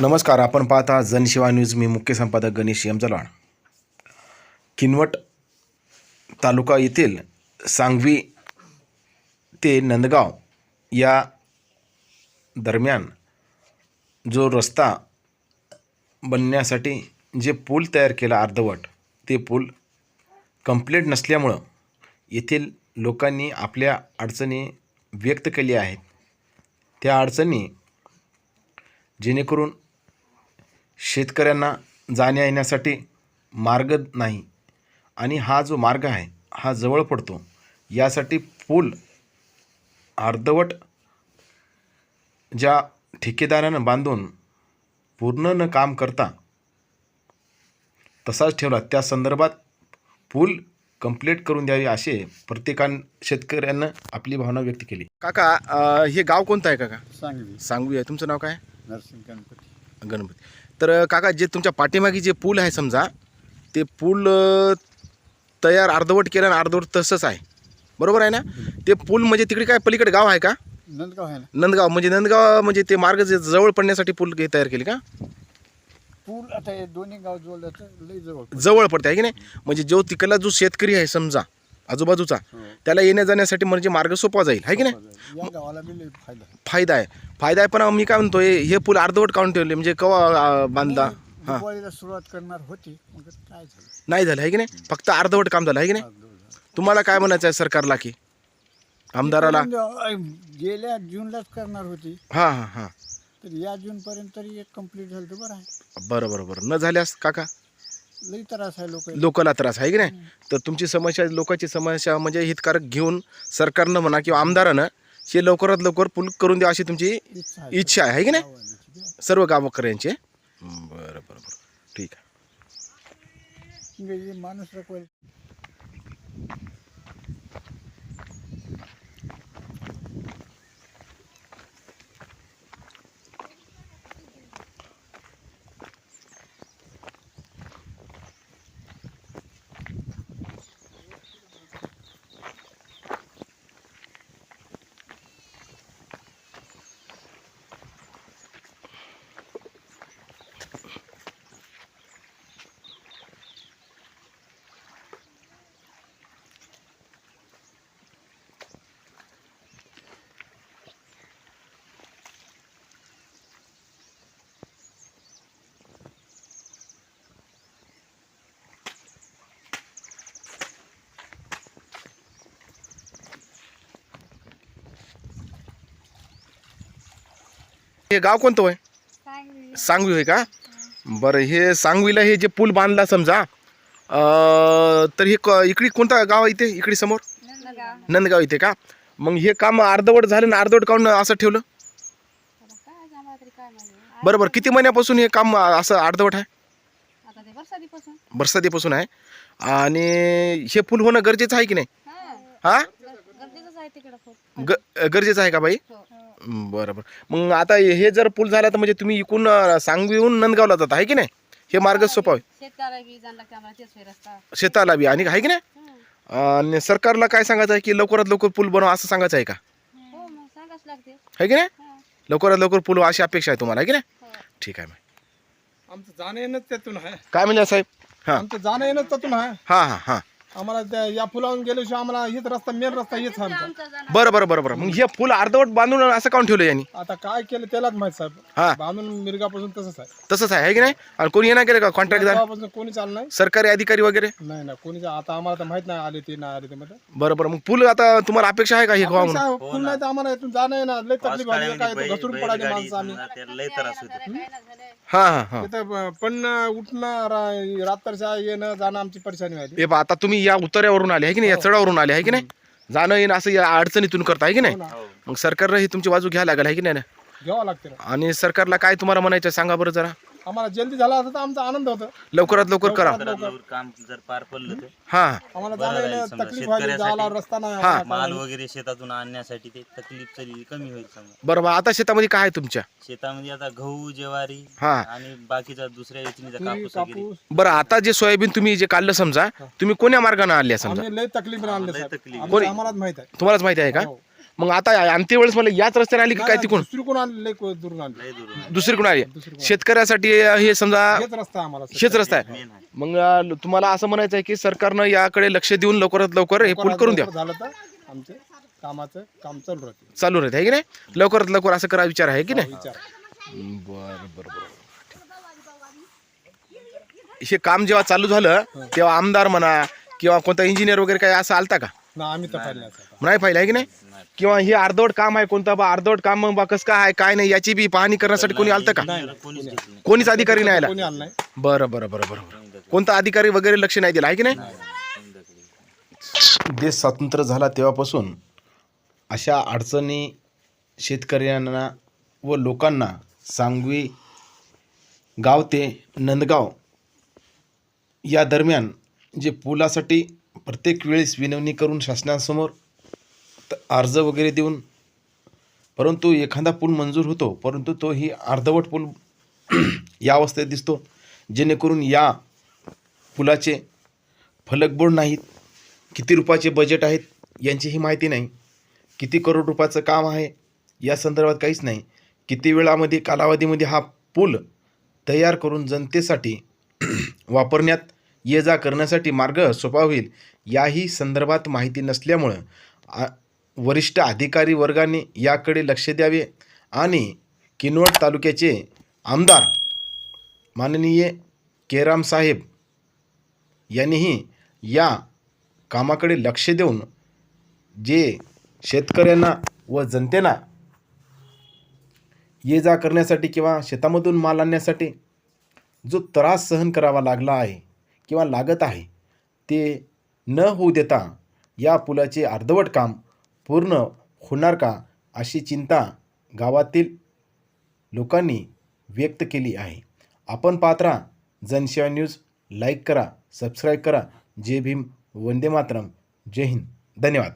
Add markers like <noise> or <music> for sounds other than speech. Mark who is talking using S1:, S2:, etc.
S1: नमस्कार आपण पाहता जनशिवा न्यूज. मी मुख्य संपादक गणेश एम जलवाण. किनवट तालुका येथील सांगवी ते नंदगाव या दरम्यान जो रस्ता बनण्यासाठी जे पूल तयार केला अर्धवट ते पूल कंप्लीट नसल्यामुळं येथील लोकांनी आपल्या अडचणी व्यक्त केल्या आहेत. त्या अडचणी जेणेकरून शेतकऱ्यांना जाण्या येण्यासाठी मार्ग नाही आणि हा जो मार्ग आहे हा जवळ पडतो. यासाठी पूल अर्धवट ज्या ठेकेदारानं बांधून पूर्ण न काम करता तसाच ठेवला त्या संदर्भात पूल कंप्लीट करून द्यावी असे प्रत्येकान शेतकऱ्यांना आपली भावना व्यक्त केली. काका अ, हे गाव कोणतं आहे काका? सांगवी. आहे. तुमचं नाव काय?
S2: नरसिंग गणपती.
S1: गणपती. तर काका जे तुमच्या पाठीमागे जे पूल आहे समजा ते पूल तयार अर्धवट केलं आणि अर्धवट तसंच आहे. बरोबर आहे ना? ते पूल म्हणजे तिकडे काय पलीकडे गाव आहे का?
S2: नंदगाव आहे ना.
S1: नंदगाव म्हणजे नंदगाव म्हणजे ते मार्ग जे जवळ पडण्यासाठी पूल तयार केले का?
S2: पूल आता हे दोन्ही गाव जवळ पडतं.
S1: जवळ पडते आहे की नाही? म्हणजे जो तिकडला जो शेतकरी आहे समजा आजूबाजूचा
S2: हो.
S1: त्याला येण्या जाण्यासाठी म्हणजे मार्ग सोपा जाईल आहे की नाही?
S2: या गावाला बी लई फायदा.
S1: फायदा आहे. फायदा आहे पण मी काय म्हणतोय हे पूल अर्धवट काढून ठेवले म्हणजे कवा बांधला?
S2: दिवाळीला सुरुवात करणार होती मग काय झालं.
S1: नाही झालं आहे की नाही? फक्त अर्धवट काम झालं आहे की नाही. तुम्हाला काय म्हणायचं आहे सरकारला की? आमदाराला?
S2: अ, गेल्या जूनलाच करणार होती.
S1: हां हां हां.
S2: तर या जून पर्यंत तरी एक कंप्लीट झालं तर बरं आहे.
S1: बरं बरं बरं. न झाल्यास काका?
S2: लई त्रास आहे लोक
S1: लोकाला त्रास आहे की नाही? तर तुमची समस्या लोकांची समस्या म्हणजे हितकारक घेऊन सरकारनं म्हणा किंवा आमदारानं हे लवकरात लवकर पूल करून द्या अशी तुमची
S2: इच्छा आहे.
S1: है की नाही?
S2: आहे.
S1: सर्व गावकऱ्यांची बरं बरं बरं. ठीक आहे.
S2: म्हणजे हे माणूस
S1: हे गाव कोणतं आहे
S3: सांगली
S1: सांगवी होय का? बरं हे सांगवीला हे जे पूल बांधला समजा अं, तर हे क- इकडे कोणता गाव आहे इथे? इकडे समोर?
S3: नंदगाव.
S1: इथे का? मग हे काम अर्धवट झालं ना अर्धवट काढून असं ठेवलं?
S3: आता काय आम्हाला तरी काय माहिती.
S1: बरं बरं किती महिन्यापासून हे काम असं अर्धवट आहे?
S3: आता ते बरसातीपासून
S1: बरसातीपासून आहे. आणि हे पूल होणं गरजेचं आहे की नाही?
S3: हा.
S1: हा?
S3: गरजेचंच आहे तिकडं खूप.
S1: ग गरजेचं आहे का बाई?
S3: हो.
S1: बरं बरं मग आता हे जर पूल झाला तर म्हणजे तुम्ही इकून अं, सांगवीहून नंदगावला जाता आहे की नाही? हे मार्ग सोपा होय
S3: शेतकऱ्याला बी जाणं लागते आम्हाला तेच होय रस्ता.
S1: शेताला बी आणि आहे की नाही?
S3: हं.
S1: आणि सरकारला काय सांगायचं आहे की लवकरात लवकर पूल बनवा असं सांगायचं आहे का?
S3: हो मग सांगाच लागते.
S1: आहे की नाही. लवकरात लवकर पूल व्हा अशी अपेक्षा आहे तुम्हाला आहे की नाही?
S3: हो.
S1: ठीक आहे मग.
S4: आमचं जाणं येणंच त्यातून आहे.
S1: काय म्हणजे साहेब? हां.
S4: आमचं जाणं येणंच त्यातून आहे.
S1: हां हां हां.
S4: आम्हाला त्या या पुलावरून गेल्याशिवाय आम्हाला हेच रस्ता मेन रस्ता हेच आहे आमचा.
S3: आमचं जाणं
S1: बरं बरं बरं बरं. मग हे फुल अर्धवट बांधून असं काऊन ठेवलं यांनी?
S4: आता काय केलं त्यालाच माहीत
S1: हा.
S4: साहेब बांधून मिरगापासून तसंच आहे.
S1: तसंच आहे है की नाही? आणि कोणी येणार केलं का कॉन्ट्रॅक्टदार
S4: तेव्हापासून कोणी चाललं नाही.
S1: सरकारी अधिकारी वगैरे?
S4: नाही ना कोणी आता आम्हाला तर माहीत नाही आले ते नाही आले ते मध्ये
S1: बरं बरं. मग पूल आता तुम्हाला अपेक्षा आहे का हे म्हणून
S4: कोण नाही तर आम्हाला इथून जाणं येणार. लय तकलीफ आहे काय इथं घसरून पडायचे माणसं आम्ही.
S1: हां हां हां.
S4: तिथं ब- पण उठणं रा- रात्रच्या येणं जाणं आमची परेशानी व्हायची
S1: हे पहा आता तुम्ही या उतार्यावरून आले आहे की नाही? या चढावरून आले आहे की नाही? जाणं येणं असं या अडचणीतून करता आहे की नाही? मग सरकारला ही तुमची बाजू घ्यायला लागेल आहे की नाही ना?
S4: घ्यावं लागते.
S1: आणि सरकारला काय तुम्हाला म्हणायचं सांगा बरं जरा.
S4: आम्हाला जल्दी झाला असता तर आमचा आनंद होता.
S1: लवकरात लवकर करा.
S5: लवकर. काम जर पार पडलं तर.
S1: हां.
S4: आम्हाला
S5: बरं
S4: जाणं
S5: राहील
S4: येणं
S5: समजा
S4: तकलीफ व्हायची
S5: शेतकऱ्यासाठी.
S4: जायला रस्ता नाही
S1: हा.
S4: आम्हाला
S5: माल वगैरे शेतातून आणण्यासाठी ते तकलीफ तरी कमी होईल समजा.
S1: बरं बा आता शेतामध्ये काय आहे तुमच्या?
S5: शेतामध्ये आता गहू ज्वारी
S1: हा.
S5: आणि बाकीचा दुसऱ्या योजनेचा. कापूस वगैरे.
S4: कापूस.
S1: बरं आता जे सोयाबीन तुम्ही जे काढलं समजा तुम्ही कोण्या मार्गाने आणल्या समजा?
S4: आम्ही लय तकलीफ आणले
S5: लय
S4: साहेब.
S5: तकलीफ.
S4: आमचं
S1: कोणी-
S4: आम्हालाच माहीत आहे.
S1: तुम्हालाच माहिती आहे का?
S4: हो.
S1: मग आता आणते वेळेस मला याच रस्त्याने आली की काय तिकून
S4: दुसरीकडून आणलं लय को- दुरून आणलं.
S5: लय दूर
S1: दुसरीकडून आली. शेतकऱ्यासाठी हे समजा
S4: हेच रस्ता आहे आम्हाला.
S1: हेच रस्ता आहे.
S5: मेन आहे.
S1: मग अं, तुम्हाला असं म्हणायचं आहे की सरकारनं याकडे लक्ष देऊन लवकरात लवकर हे पूल करून द्या.
S4: झालं तर आमचं कामाचं काम चालू राहते.
S1: चालू राहते आहे की नाही? लवकरात लवकर असं करा विचार आहे की नाही?
S4: विचार.
S1: बर बर बर. हे काम जेव्हा चालू झालं तेव्हा आमदार म्हणा किंवा कोणता इंजिनियर वगैरे काही असं आलता का?
S4: ना आम्ही.
S1: नाही पाहिलं आहे की नाही? किंवा हे अर्धवट काम आहे कोणता बा? अर्धवट काम बा कसं काय आहे काय नाही याची बी पाहणी करण्यासाठी कोणी आलतं का?
S5: कोणीच घेतलं नाही.
S1: कोणीच अधिकारी नाही आला.
S4: कोणी आणलं नाही.
S1: बरं बरं बरं बरं बरं. कोणता अधिकारी वगैरे लक्ष नाही दिलं आहे की नाही. देश स्वतंत्र झाला तेव्हापासून अशा अडचणी शेतकऱ्यांना व लोकांना सांगवी गाव ते नंदगाव या दरम्यान जे पुलासाठी प्रत्येक वेळेस विनवणी करून शासनासमोर अर्ज वगैरे देऊन परंतु एखादा पूल मंजूर होतो परंतु तो ही अर्धवट पूल <clears throat> या अवस्थेत दिसतो जेणेकरून या पुलाचे फलकबोर्ड नाहीत किती रुपयाचे बजेट आहेत यांचीही माहिती नाही. किती करोड रुपयाचं काम आहे या संदर्भात काहीच नाही. किती वेळामध्ये कालावधीमध्ये हा पूल तयार करून जनतेसाठी <clears throat> वापरण्यात ये जा करण्यासाठी मार्ग सोपा होईल याही संदर्भात माहिती नसल्यामुळं आ- वरिष्ठ अधिकारी वर्गाने याकडे लक्ष द्यावे आणि किनवट तालुक्याचे आमदार माननीय केराम साहेब यांनीही या कामाकडे लक्ष देऊन जे शेतकऱ्यांना व जनतेला ये जा करण्यासाठी किंवा शेतामधून माल आणण्यासाठी जो त्रास सहन करावा लागला आहे किंवा लागत आहे ते न होऊ देता या पुलाचे अर्धवट काम पूर्ण होणार का अशी चिंता गावातील लोकांनी व्यक्त केली आहे. आपण पात्रा राहा. जनसेवा न्यूज. लाईक करा सबस्क्राईब करा. जय भीम. वंदे मातरम. जय हिंद. धन्यवाद.